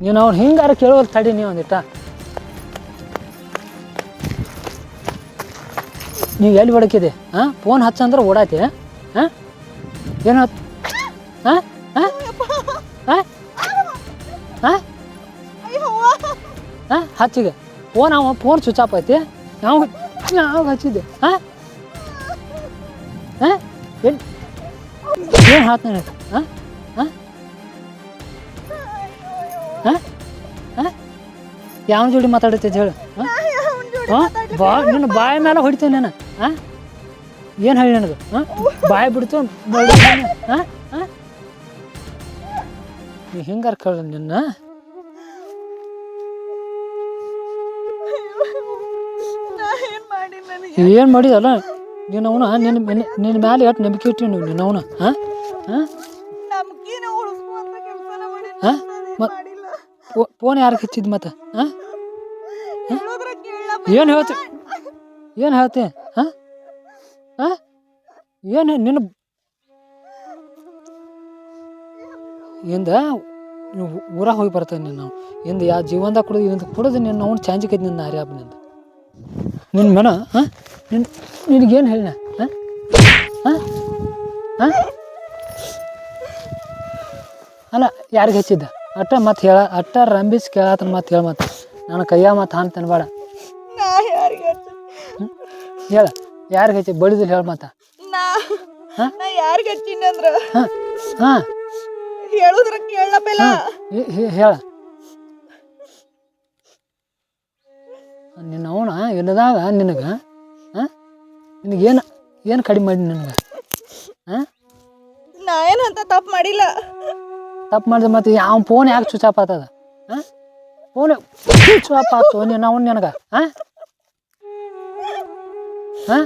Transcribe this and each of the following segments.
ನೀನು ಅವ್ನು ಹಿಂಗಾರ ಕೇಳೋದು ತಡಿ ನೀವು ಒಂದಿಟ್ಟ. ನೀವು ಎಲ್ಲಿ ಹೊಡಕಿದೆ ಹಾ ಫೋನ್ ಹಚ್ಚಂದ್ರೆ ಓಡಾತಿ ಹಾಂ ಏನು ಹತ್ ಹಾಂ ಹಚ್ಚಿಗೆ ಫೋನ್ ಅವ ಫೋನ್ ಸ್ವಿಚ್ ಆಫ್ ಐತಿ ನಾವು ನಾವು ಹಚ್ಚಿದ್ದೆ. ಹಾಂ ಹಾಂ ಏನು ಹಾತ್ ಯಾವ ಜೋಡಿ ಮಾತಾಡತ್ತೈತೆ ಹೇಳು. ಬಾ ನಿನ್ನ ಬಾಯಿ ಮೇಲೆ ಹೊಡಿತೇನೆ ನಾನು. ಹಾಂ? ಏನು ಹೇಳಿ ನನಗೆ? ಹಾಂ? ಬಾಯಿ ಬಿಡ್ತು ಹಾಂ? ನೀ ಹಿಂಗಾರ ಕೇಳ ನಿನ್ನ. ಏನ್ ಮಾಡಿದಲ್ಲ? ನೀನು ಅವನ ನಿನ್ನ ನಿನ್ನ- ನಿನ್ನ ಮ್ಯಾಲೆ ಎಷ್ಟು ನಂಬಿಕೆ ಇಟ್ಟು ನೀವು ನೀನು ಅವನ ಹಾಂ? ಹಾಂ? ಹಾ? ಫೋನ್ ಯಾರಿಗೆ ಹಚ್ಚಿದ್ ಮತ್ತೆ? ಹಾಂ ಏನು ಹೇಳ್ತಿ? ಏನು ಹೇಳ್ತಿ? ಹಾಂ ಹಾಂ ಏನು ನಿನ್ನ ಇಂದ ಊರಾಗ ಹೋಗಿ ಬರ್ತೇನೆ ನೀನು ನಾವು. ಇಂದ ಯಾವ ಜೀವನದಾಗ ಕುಡಿದು ಇಂದ ಕುಡಿದು ನಿನ್ನ ಅವ್ನು ಚಾಂಜಿಕೈತಿ ನಿನ್ನ ನಾರಿ ಹಬ್ಬನಿಂದ ನಿನ್ನ ಮನ ಹಾಂ ನಿನ್ನ ನಿನಗೇನು ಹೇಳಿನ? ಹಾಂ ಹಾಂ ಹಾಂ ಅಲ್ಲ, ಯಾರಿಗೆ ಹಚ್ಚಿದ್ದ? ಅಟ್ಟ ಮತ್ತೆ ಹೇಳ ಅಟ್ಟ ರಂಬಿಸ್ ಕೇಳತ್ತನ ಮತ್ತೆ ಹೇಳ ಮತ್ತೆ ನನ್ನ ಕೈಯ ಮತ್ತೆ ಹಾನ್ ಬೇಡ ನಾ ಯಾರಿಗೆ ಹಚ್ಚ ಹೇಳ ಯಾರಿಗೆ ಹಚ್ಚಿ? ಬಡಿದಿಲ್ಲ ಹೇಳ ಮತ್ತ. ಯಾರಿಗೆ ಹಚ್ಚಿನ ಅಂದ್ರ? ಹಾಂ ಹೇಳುದ್ರ ಹೇಳ. ನಿನ್ನ ಅವನ ಇಲ್ಲದಾಗ ನಿನಗೆ ಹಾಂ? ನಿನಗೇನು ಏನು ಕಡಿಮೆ ಮಾಡಿ ನಿನಗೆ? ಹಾಂ? ನಾ ಏನಂತ ತಪ್ಪು ಮಾಡಿಲ್ಲ. ತಪ್ಪು ಮಾಡಿದ್ರೆ ಮತ್ತೆ ಯಾವ ಫೋನ್ ಯಾಕೆ ಸ್ವಿಚ್ ಆಫ್ ಆಗ್ತದ? ಹಾಂ? ಫೋನ್ ಸ್ವಿಚ್ ಆಫ್ ಆಯ್ತು ನೀನು ಅವನು ನಿನಗೆ ಹಾಂ? ಹಾಂ?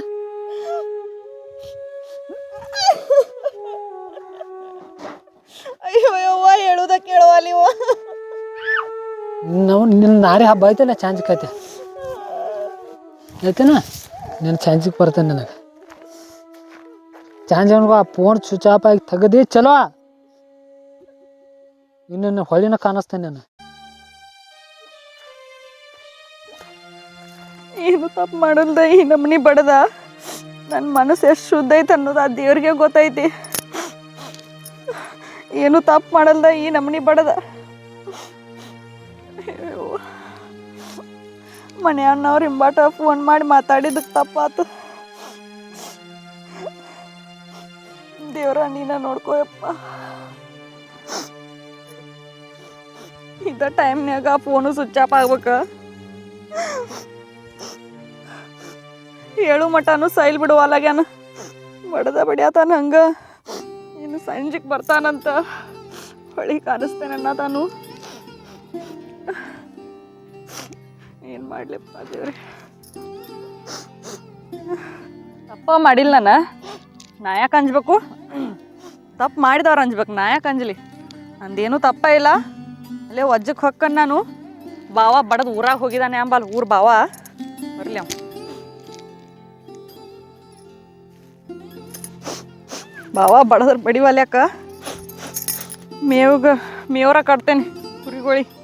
ಅಯ್ಯೋ ಯವ್ವ ಹೇಳುದ ಕೇಳುವಲ್ಲಿವ ನಾವು. ನಿನ್ನ ನಾರಿ ಹಬ್ಬ ಐತಲ್ಲ ಚಾಂಜಿಕ್ ಐತೆ ಐತೆನಾ ನಿನ್ನ ಚಾಂಜಿಗೆ ಬರ್ತೇನೆ ನನಗೆ. ಚಾಂಜ್ ಅವನಿಗೆ ಆ ಫೋನ್ ಸ್ವಿಚ್ ಆಫ್ ಆಗಿ ತೆಗದಿ ಚಲೋ. ಇನ್ನೇನು ಹೊಳಿನ ಕಾಣಿಸ್ತೇನೆ ಏನು ತಪ್ಪು ಮಾಡಲ್ದ ಈ ನಮ್ಮನಿ ಬಡದ? ನನ್ನ ಮನಸ್ಸು ಎಷ್ಟು ಶುದ್ಧ ಐತೆ ಅನ್ನೋದು ಆ ದೇವ್ರಿಗೆ ಗೊತ್ತೈತಿ. ಏನು ತಪ್ಪು ಮಾಡಲ್ದ ಈ ನಮ್ಮನಿ ಬಡದ. ಮನೆ ಅಣ್ಣವ್ರು ಹಿಂಬಾಟ ಫೋನ್ ಮಾಡಿ ಮಾತಾಡಿದಕ್ಕೆ ತಪ್ಪಾತು. ದೇವ್ರ ನೀನ ನೋಡ್ಕೋಯಪ್ಪ ಇದ ಟೈಮ್ನ್ಯಾಗ ಫೋನು ಸ್ವಿಚ್ ಆಫ್ ಆಗ್ಬೇಕ ಹೇಳು ಮಟನು ಸೈಲ್ ಬಿಡುವಲ್ಲಾಗ್ಯಾನ ಬಡದ ಬಡಿಯತಾನ ಹಂಗ ಇನ್ನು ಸಂಜೆಗೆ ಬರ್ತಾನಂತ ಹೊಳಿ ಕಾಣಿಸ್ತೇನನ್ನ ತಾನು ಏನು ಮಾಡ್ಲಿಪ್ಪ ದೇವ್ರಿ ತಪ್ಪ ಮಾಡಿಲ್ಲ ನಾನು ನಾ ಯಾಕೆ ಅಂಜ್ಬೇಕು ತಪ್ಪು ಮಾಡಿದವ್ರು ಅಂಜ್ಬೇಕು ನಾ ಯಾಕೆ ಅಂಜಲಿ ನಂದೇನು ತಪ್ಪ ಇಲ್ಲ ಅಲ್ಲೇ ಒಜ್ಜಕ್ಕೆ ಹೊಕ್ಕನ್ ನಾನು. ಬಾವ ಬಡದು ಊರಾಗ ಹೋಗಿದ್ದಾನೆ ಅಂಬಲ್, ಊರ್ ಬಾವ. ಬರ್ಲಿ ಅವ. ಬಾವ ಬಡದ್ರ ಬಡಿವಲ್ಯಾಕ. ಮೇವ್ಗ, ಮೇವ್ರ ಕಟ್ತೇನೆ ಕುರಿಗೋಳಿ.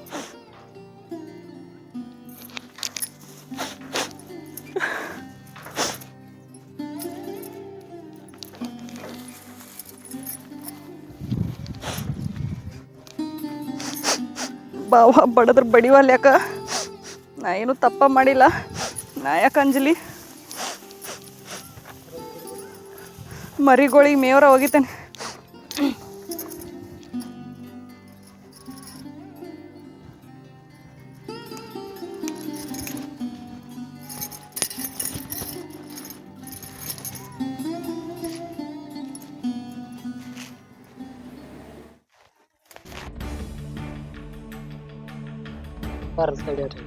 ಬಾವ ಬಡದ್ರ ಬಡಿವಲ್ಯಾಕ ನಾ ಏನು ತಪ್ಪ ಮಾಡಿಲ್ಲ. ನಾ ಯಾಕೆ ಅಂಜಲಿ? ಮರಿಗಳಿಗೆ ಮೇವ್ರ ಹೋಗಿತೇನೆ ಬರ್ರಿ ತಡೀರಿ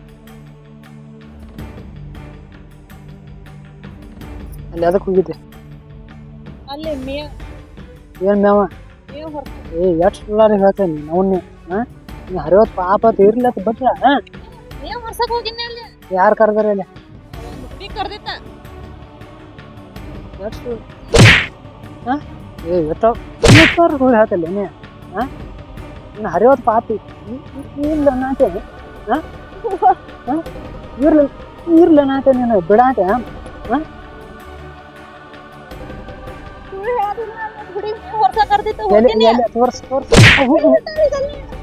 ಅಲ್ಲಿ ಅದಕ್ಕೆ ಹೋಗಿದ್ದೆ ಅಲ್ಲೇ ಮೇವ್ ಏನು ಮೇವ ಮೇವ್ ಹೊರ ಏ ಎಷ್ಟು ಸುಳ್ಳಾರಿ ಹೇಳ್ತೇನೆ ಅವನ್ನೇ ಹಾಂ ನೀ ಹರಿವತ್ತು ಪಾಪ ಇರ್ಲಿ ಅಂತ ಬಿಟ್ರ ಹಾಂ ಮೇವ್ ಹೊರ್ಸಕ್ ಹೋಗಿನಿ ಅಲ್ಲಿ ಯಾರು ಕರೆದಾರ ಇಲ್ಲಿ ಹುಡುಗಿ ಕರ್ದಿತ್ತ ಎಷ್ಟು ಹಾಂ ಏ ಎಷ್ಟೋ ಹೋಗಿ ಹೇಳ್ತಲ್ಲ ನೀ ಹಾಂ ನಾನು ಹರಿಯೋದು ಪಾಪಿ ಇ- ಇ- ಇಲ್ಲ ನಾಟೆ ಇರ್ಲಿ ಇರ್ಲ ನಾಟೆ ನೀನು ಬಿಡಾಟೆ ಎಲ್ಲಿ ಎಲ್ಲಿ? ತೋರ್ಸ್ ತೋರ್ಸ್.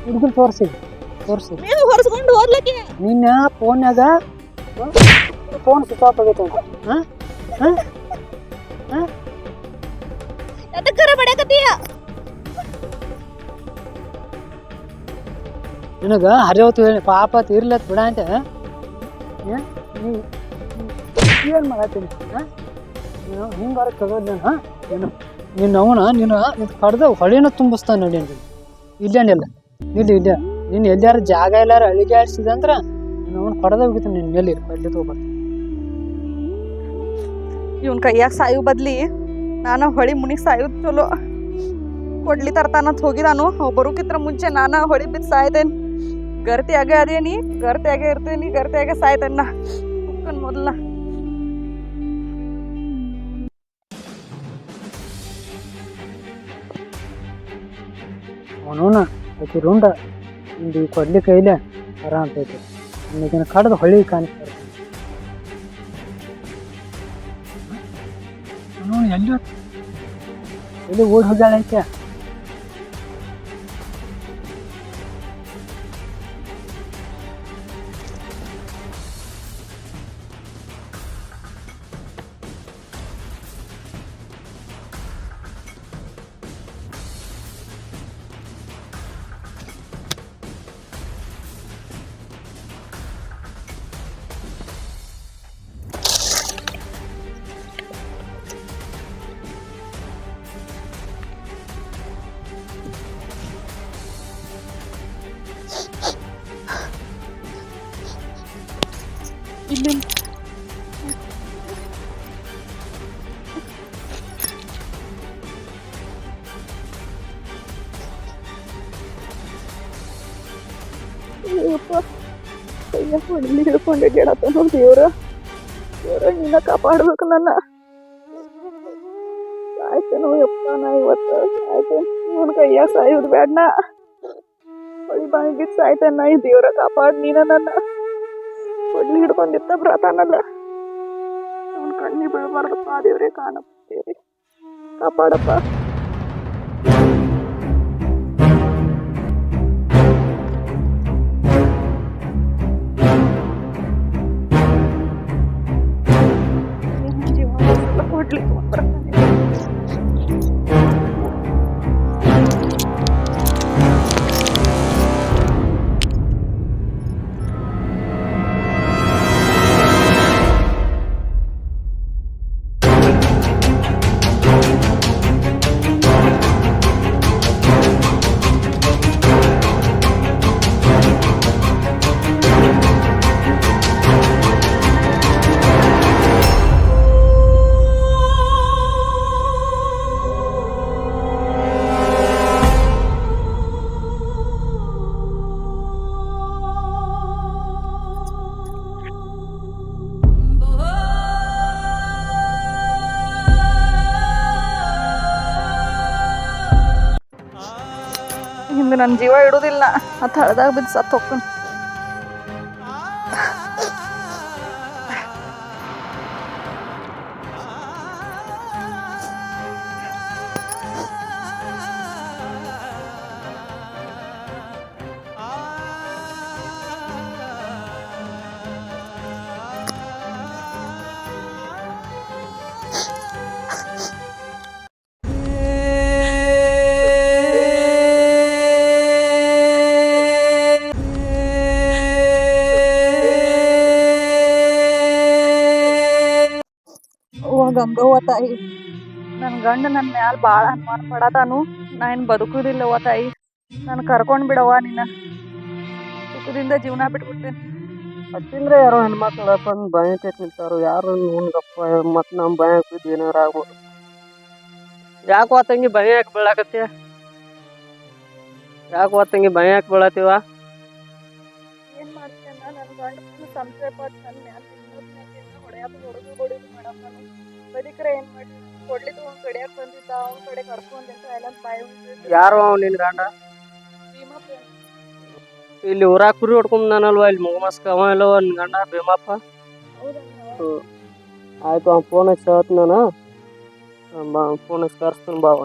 ಹುಡುಗನ್ ತೋರ್ಸಿ ತೋರ್ಸಿ. ನೀವು ಹೊರಸ್ಕೊಂಡು ಹೋದ್ಲಕ್ಕೆ? ನಿನ್ನ ಫೋನ್ಯಾಗ ಫೋನ್ ಸ್ವಿಚ್ ಆಫ್ ಆಗೈತೆ ಅಂತ. ಹಾಂ? ಹಾಂ? ಎದಕ್ಕರ ಬಡಕತ್ತೀಯ ನಿನಗ ಹರಿಯೋತು ಹೇಳಿ, ಪಾಪ ತೀರ್ಲತ್ ಬಿಡ ಅಂತ. ಏನು ಏನು ಮಾಡತ್ತೀನಿ ಹಾಂ ನೀನು ಹಿಂಗಾರ ತಗೋದ್ ನಾನು ಹಾಂ ನೀನು ನೀನು ಅವನ ನೀನು ಇದು ಕಡ್ದು ಹೊಳೆನ ತುಂಬಿಸ್ತಾನೆ ನೋಡಿ ನೀನು. ಇಲ್ಲೇನಿಲ್ಲ ಇಲ್ಲಿ, ಇಲ್ಲ. ನೀನು ಎಲ್ಲಾರು ಜಾಗ ಎಲ್ಲಾರು ಅಳಿಗೆ ಆಡ್ಸಿದೆ ಅಂದ್ರೆ ನೀನು ಅವನು ಕಡ್ದ ಹೋಗಿತ್ತು ನಿನ್ನ ಮೇಲೆ ಅಲ್ಲಿ ತಗೋಬಾರ್ದು ಇವನ್ ಕೈಯಾಗ ಸಾಯು ಬದ್ಲಿ ನಾನು ಹೊಳಿ ಮುನಿಗ್ ಸಾಯೋದು ಚಲೋ. ಕೊಡ್ಲಿ ತರ್ತಾನಂತ ಹೋಗಿದಾನು. ಬರೋಕಿತ್ರ ಮುಂಚೆ ನಾನು ಹೊಳಿ ಬಿದ್ದು ಸಾಯ್ತೇನೆ. ಗರ್ತಿಯಾಗೆ ಅದೇನಿ ಗರ್ತಿಯಾಗೆ ಇರ್ತೀನಿ ಗರ್ತಿಯಾಗೆ ಸಾಯ್ತನ್ನ ಕುಕ್ಕನ್ ಮೊದಲ. ಅವನೂನ ಆಕಿ ರುಂಡ ಇಂದು ಕೊಡ್ಲಿ ಕೈಲೆ ಬರ ಅಂತೈತಿ ಇದನ್ನ ಕಡ್ದು ಹೊಳಿ ಕಾಣಿಸ್ತಾರೆ ಎಲ್ಲಿ ಓಡಿ ಹೋಗ್ಯಾಳೈತೆ ಅಯ್ಯಪ್ಪ ಕೈಯ ಹೊಡಲಿ ಹಿಡ್ಕೊಂಡು ಗೆಳತನ ದೇವ್ರ ದೇವ್ರ ನಿನ್ನ ಕಾಪಾಡ್ಬೇಕು ನನ್ನ ಸಾಯ್ತೇನೋ ಯಪ್ಪ ನಾ ಇವತ್ತು ಸಾಯ್ತೇನೆ ಇವನ್ ಕೈಯ ಸಾಯೋದು ಬೇಡ ಹೊಳಿ ಬಾಯಿ ಬಿದ್ದು ಸಾಯ್ತೇನೆ ನಾ ಈ ದೇವ್ರ ಕಾಪಾಡ್ ನೀನ ನನ್ನ ಕೊಡ್ಲಿ ಹಿಡ್ಕೊಂಡಿತ್ತ ಬ್ರತಾನಲ್ಲ ಅವನ ಕಣ್ಣಿ ಬೀಳ್ಬಾರ್ದಪ್ಪ ದೇವ್ರೇ ಕಾಣಪ್ಪ ದೇವ್ರಿ ಕಾಪಾಡಪ್ಪ. ಹಿಂದೆ ನನ್ನ ಜೀವ ಇಡೋದಿಲ್ಲ ಆ ಹಳ್ದಾಗ ಬಿದ್ದು ಸತ್ತು ಹೋಗ್ತಾನೆ ಗಂಗವ್ವ ತಾಯಿ ನನ್ನ ಗಂಡ ನನ್ನ ಮ್ಯಾಲ ಭಾಳ ಅನುಮಾನ ಪಡತಾನು ನಾ ಏನು ಬದುಕುದಿಲ್ಲವ್ವ ತಾಯಿ. ನಾನು ಕರ್ಕೊಂಡು ಬಿಡವ್ವ ನಿನ್ನ. ಸುಖದಿಂದ ಜೀವನ ಬಿಟ್ಬಿಡ್ತೇನೆ. ಹಚ್ಚಿಂದ್ರೆ ಯಾರೋ ಹೆಣ್ಮಕ್ಳು ಬಂದು ಬಾಯಿ ತೆಗ್ ನಿಂತಾರು. ಯಾರು ನೋಡ್ಗಪ್ಪ ಮತ್ ನಮ್ ಬಾಯಿ ಹಾಕಿದ್ ಏನಾರ ಆಗ್ಬೋದು. ಯಾಕೆ ತಂಗಿ ಬಾಯಿ ಹಾಕಿ ಬೀಳಾಕತ್ತಿ? ಯಾಕೆ ತಂಗಿ ಬಾಯಿ ಹಾಕಿ ಬೀಳತ್ತೀವ ಏನು ಮಾಡ್ತೇನೆ ನನ್ನ ಗಂಡ ಸಂಶಯ ಪಟ್ಟು ನನ್ನ ಮ್ಯಾಲ ಹೊಡೆಯೋದು ಹೊಡೆದು ಹೊಡೆದು ಮಾಡಪ್ಪ ನಾನು ಬದುಕ್ರೆ ಏನ್ ಮಾಡಿ? ಕೊಡ್ಲಿ ತಗೊಂಡು ಕಡಿಯಕ್ಕೆ ಬಂದಿದ್ದ? ಅವ್ನ ಕಡೆ ಕರ್ಕೊಂಡ್ ಎಲ್ಲ ಬಾಯಿ ಯಾರು ಅವ ನಿನ್ ಗಂಡ? ಇಲ್ಲಿ ಊರಾಗ ಕುರಿ ಹೊಡ್ಕೊಂಬಂದಾನಲ್ವ ಇಲ್ಲಿ ಮುಗಮಸ್ಕ ಅವ ಇಲ್ಲವ ನಿನ್ ಗಂಡ ಭೀಮಪ್ಪ. ಆಯ್ತು ಅವ್ನು ಫೋನ್ ಹಚ್ಚಿ ನಾನು. ಬಾ ಫೋನ್ ಹಚ್ಚಿ ಕರ್ಸ್ತೀನಿ ಬಾವ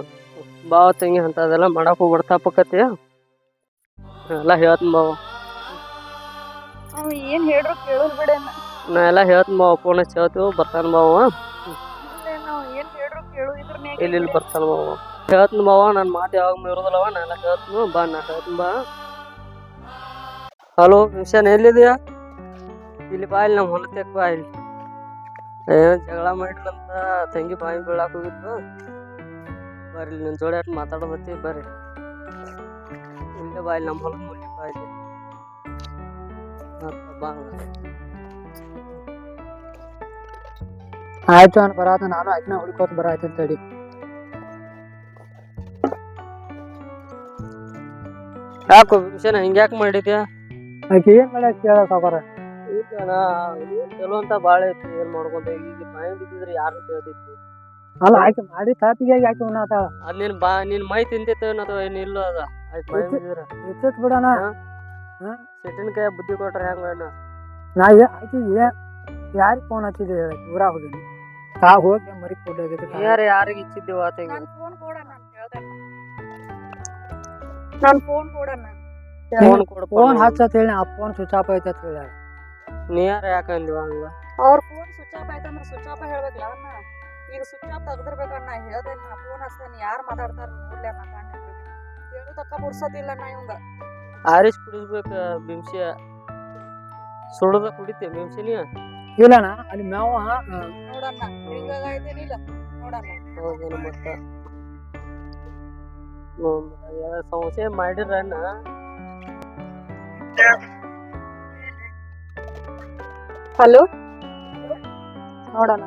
ಬಾವ ತಂಗಿ ಅಂತದೆಲ್ಲ ಮಾಡಕ್ ಹೋಗ್ಬಿಡ್ತಾ ತಪ್ಪಕತಿ ಎಲ್ಲ ಹೇಳ್ತೀನಿ ಬಾವ ಅವ ಏನ್ ಹೇಳ್ರು ಕೇಳೋದ್ ಬಿಡ ನಾ ಎಲ್ಲ ಹೇಳ್ತೀನಿ ಬಾವ ಫೋನ್ ಹಚ್ಚಿ ಹೇಳ್ತೀವಿ ಬರ್ತಾನ ಬಾವ ಇಲ್ಲಿ ಬರ್ತಾನ ಬಾವ ಹೇಳ್ತೀನಿ ಬಾವ ನನ್ನ ಮಾತು ಯಾವಾಗ ಇರೋದಿಲ್ಲವ ನಾ ಎಲ್ಲ ಹೇಳ್ತೀನಿ ಬಾ, ನಾ ಹೇಳ್ತೀನಿ ಬಾ. ಹಲೋ ಮಿಷನ್ ಎಲ್ಲಿದೆಯಾ? ಇಲ್ಲಿ ಬಾ, ಇಲ್ಲಿ ನಮ್ಮ ಹೊಲಕ್ಕೆ ಬಾ, ಇಲ್ಲಿ. ಏನು ಜಗಳ ಮಾಡಿಲ್ಲಂತ ತಂಗಿ ಬಾಯಿ ಬೀಳಾಕ್ ಹೋಗಿದ್ದು ಬರ್ರಿ ನಿನ್ನ ಜೋಡಿ ಅಟ್ ಮಾತಾಡೋದತ್ತಿ ಬರ್ರಿ. ಇಲ್ಲೇ ಬಾ, ಇಲ್ಲಿ ನಮ್ಮ ಹೊಲದ ಮುಲ್ಲಿ ಬಾ, ಇಲ್ಲಿ. ಬಾ. ಆಯ್ತು ಅನ್ ಬರಾತ ನಾನು. ಆಕಿನ ಹುಡ್ಕೋತ ಬರಾತೀನಿ ತಡಿ ಯಾಕೋ ಮಿಷನ್ ಹಿಂಗ್ಯಾಕ್ ಮಾಡಿದ್ಯಾ? ಆಕೆ ಏನ್ ಮಾಡಿ ಕೇಳ ಸಾವ್ಕಾರ? ಚಲೋ ಅಂತ ಬಾಳ ಐತಿ ಏನ್ ಮಾಡ್ಕೊಂತ ಈಗ ಮೈ ಬಿದ್ದಿದ್ರೆ ಯಾರು ಕೇಳ್ತೈತಿ ಅಲ್ಲ ಆಕಿ ಮಾಡಿ ತಾಪಿಗೆ ಆಕಿ ಉಣ್ಣಾತಾಳ ಅದ್ ನಿನ್ ಬಾ ನಿನ್ ಮೈ ಅಥವಾ ಏನ್ ಇಲ್ಲ ಅದ ಆಯ್ತು ಬಾಯಿ ಬಿದ್ದಿದ್ರ. ಇರ್ತೈತ್ ಬಿಡಣ. ಸಿಟ್ಟಿನ ಕೈ ಬುದ್ಧಿ ಕೊಟ್ರ ಹೆಂಗ ಅಣ್ಣ ನಾ ಏ ಆಕಿ ಏನ್ ಯಾರಿಗ್ ಫೋನ್ ಹಚ್ಚಿದೆ ಊರಾಗ ಹೋಗಿನಿ. ತಾ ಹೋಗಿ ಮರಿ ಕೊಡ್ಲಾಗೈತಿ ಯಾರ ಯಾರಿಗೆ ಫೋನ್ ಆತಂಗಿ ನನ್ ಫೋನ್ ಕೊಡಣ್ಣ. ಫೋನ್ ಹಚ್ಚತ್ ಹೇಳಿ ಆ ಫೋನ್ ಸ್ವಿಚ್ ಆಫ್ ಐತೆ ಅಂತ ಹೇಳಿ ನೀ ಯಾರ ಯಾಕಂದಿವ ಹಂಗ? ಅವ್ರ ಫೋನ್ ಸ್ವಿಚ್ ಆಫ್ ಆಯ್ತಂದ್ರ ಸ್ವಿಚ್ ಆಫ್ ಹೇಳ್ಬೇಕಲ್ಲ ಅಣ್ಣ. ಈಗ ಸ್ವಿಚ್ ಆಫ್ ತೆಗೆದಿರ್ಬೇಕಣ್ಣ ಹೇಳ್ದೆ ನಾ ಫೋನ್ ಹಚ್ತೇನೆ ಯಾರು ಮಾತಾಡ್ತಾರ ನೋಡ್ಲಿ ಅಣ್ಣ ಕಣ್ಣ ಹೇಳೋದಕ್ಕ ಬುಡ್ಸೋದಿಲ್ಲ ನಾ ಇವಂಗ. ಆರಿಸ್ ಕುಡಿಸ್ಬೇಕ ಬಿಂಸಿ. ಸುಡದ ಕುಡಿತೆ ಬಿಂಸಿನಿ ಇಲ್ಲಣ್ಣ ಅಲ್ಲಿ ಮೇವ ನೋಡಣ್ಣ ಹಿಂಗಾಗೈತೇನಿಲ್ಲ ನೋಡಣ್ಣ. ಹೌದು ಮತ್ತ? ಸಂಶಯ ಮಾಡಿರಣ್ಣ ಹಲೋ? ನೋಡಣ್ಣ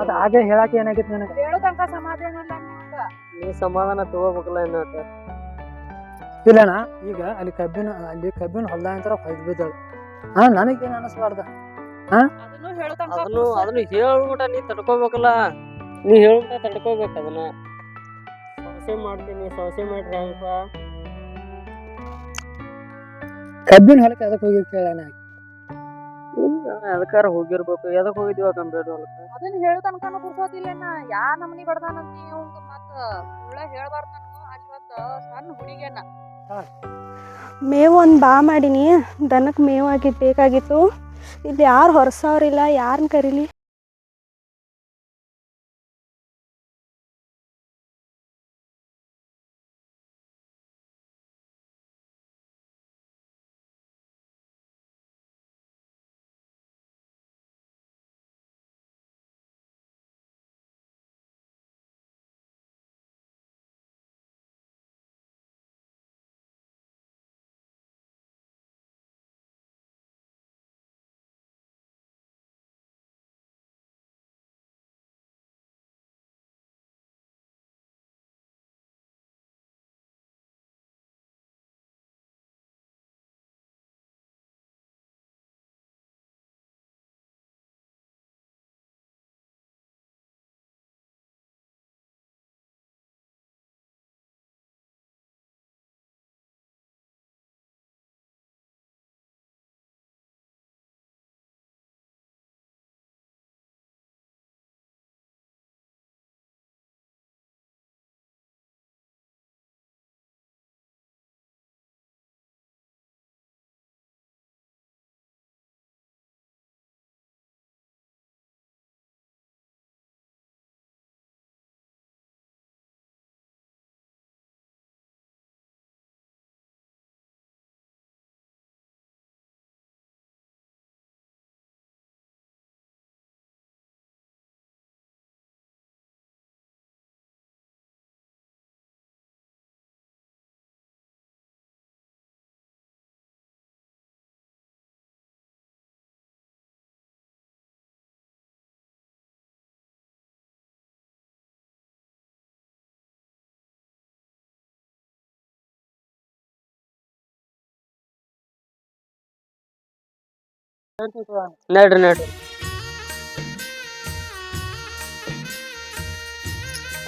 ಅದ. ಆಗ ಹೇಳಕ್ ಏನಾಗಿತ್ತು ನನಗೆ? ಹೇಳೋ ತನಕ ಸಮಾಧಾನ ಇಲ್ಲ ನಿಮ್ಗ ನೀ ಸಮಾಧಾನ ತಗೋಬೇಕಲ್ಲ ಏನಾತ ಇಲ್ಲಣ್ಣ ಈಗ ಅಲ್ಲಿ ಕಬ್ಬಿನ ಅಲ್ಲಿ ಕಬ್ಬಿನ ಹೊಲ್ದ ಅಂತಾರ ಹೊಯ್ದು ಬಿದ್ದಳು. ಹಾ ನನಗೇನು ಅನಿಸ್ಬಾರ್ದ? ಅದನ್ನು ಹೇಳೋ ತನಕ ಅದನ್ನು ಅದನ್ನು ಹೇಳ್ಬಿಟ್ಟ ನೀ ತಡ್ಕೋಬೇಕಲ್ಲ. ನೀ ಹೇಳ್ಬಿಟ್ಟ ತಡ್ಕೋಬೇಕು ಅದನ್ನ. ಸೌಸೆ ಮಾಡ್ತೀನಿ ಸೌಸೆ ಮಾಡ್ರಿ ಹೆಂಗಪ್ಪ ಕಬ್ಬಿನ ಹೊಲಕ್ಕೆ ಅದಕ್ಕೆ ಹೋಗಿ ಕೇಳೋಣ ಅದಕ್ಕಾರ ಹೋಗಿರ್ಬೇಕು. ಎದಕ್ಕೆ ಹೋಗಿದ್ವಿ ಕಂಬೇಡ ಹೊಲಕ್ಕೆ? ಅದನ್ನ ಹೇಳೋ ತನಕನೂ ಬುಡ್ಸೋದಿಲ್ಲ ಯಾ ನಮ್ನಿ ಬಡ್ದಾನಂತ ನೀವು ಮತ್ತ ಸುಳ್ಳ ಹೇಳ್ಬಾರ್ದು ನಾನು ಅಲ್ಲಿ ಒಂದ್ ಸಣ್ಣ ಹುಡುಗಿಯನ್ನ ಮೇವು ಒಂದು ಬಾ ಮಾಡೀನಿ. ದನಕ್ಕೆ ಮೇವು ಆಗಿ ಬೇಕಾಗಿತ್ತು. ಇಲ್ಲಿ ಯಾರು ಹೊರಸವ್ರಿಲ್ಲ ಯಾರನ್ನ ಕರೀಲಿ?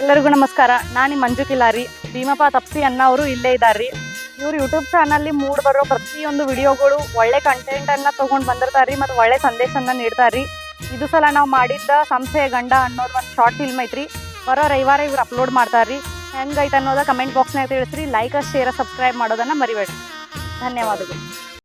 ಎಲ್ಲರಿಗೂ ನಮಸ್ಕಾರ. ನಾನು ಮಂಜು ಕಿಲಾರಿ ಭೀಮಪ್ಪ ತಪ್ಸಿ ಅನ್ನ ಅವರು ಇಲ್ಲೇ ಇದ್ದಾರ್ರಿ ಇವ್ರು ಯೂಟ್ಯೂಬ್ ಚಾನಲ್ಲಿ ಮೂಡ್ ಬರೋ ಪ್ರತಿಯೊಂದು ವಿಡಿಯೋಗಳು ಒಳ್ಳೆ ಕಂಟೆಂಟ್ ಅನ್ನ ತೊಗೊಂಡು ಬಂದಿರ್ತಾರ್ರಿ ಮತ್ತು ಒಳ್ಳೆ ಸಂದೇಶನ ನೀಡ್ತಾರ್ರಿ. ಇದು ಸಲ ನಾವು ಮಾಡಿದ್ದ ಸಂಸ್ಥೆಯ ಗಂಡ ಅನ್ನೋದು ಒಂದು ಶಾರ್ಟ್ ಫಿಲ್ಮ್ ಐತ್ರಿ. ಬರೋ ರವಿವಾರ ಇವ್ರು ಅಪ್ಲೋಡ್ ಮಾಡ್ತಾರ್ರಿ. ಹೆಂಗೈತೆ ಅನ್ನೋದ ಕಮೆಂಟ್ ಬಾಕ್ಸ್ನಾಗ ತಿಳಿಸ್ರಿ. ಲೈಕ್ ಶೇರ್ ಸಬ್ಸ್ಕ್ರೈಬ್ ಮಾಡೋದನ್ನು ಮರಿಬೇಡ್ರಿ. ಧನ್ಯವಾದಗಳು.